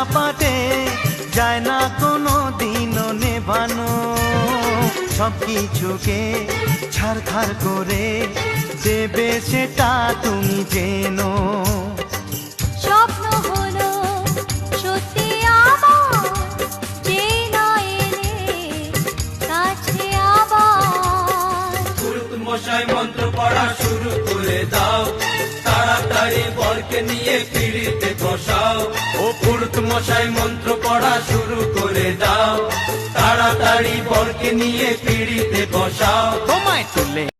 চাপাতে যায় না কোনো দিনও নেভানো। সব কিছুকে ছাড়খাড় করে দেবে সেটা তুমি যেন স্বপ্ন হলো সত্যি আমার যে না এলে কাছে আবার। মশাই মন্ত্র পড়া শুরু করে দাও। তাড়াতাড়ি বরকে নিয়ে পিড়িতে বসাও। ও পুরুত মশাই, মন্ত্র পড়া শুরু করে দাও। তাড়াতাড়ি বরকে নিয়ে পিড়িতে বসাও। তোমায় তুলে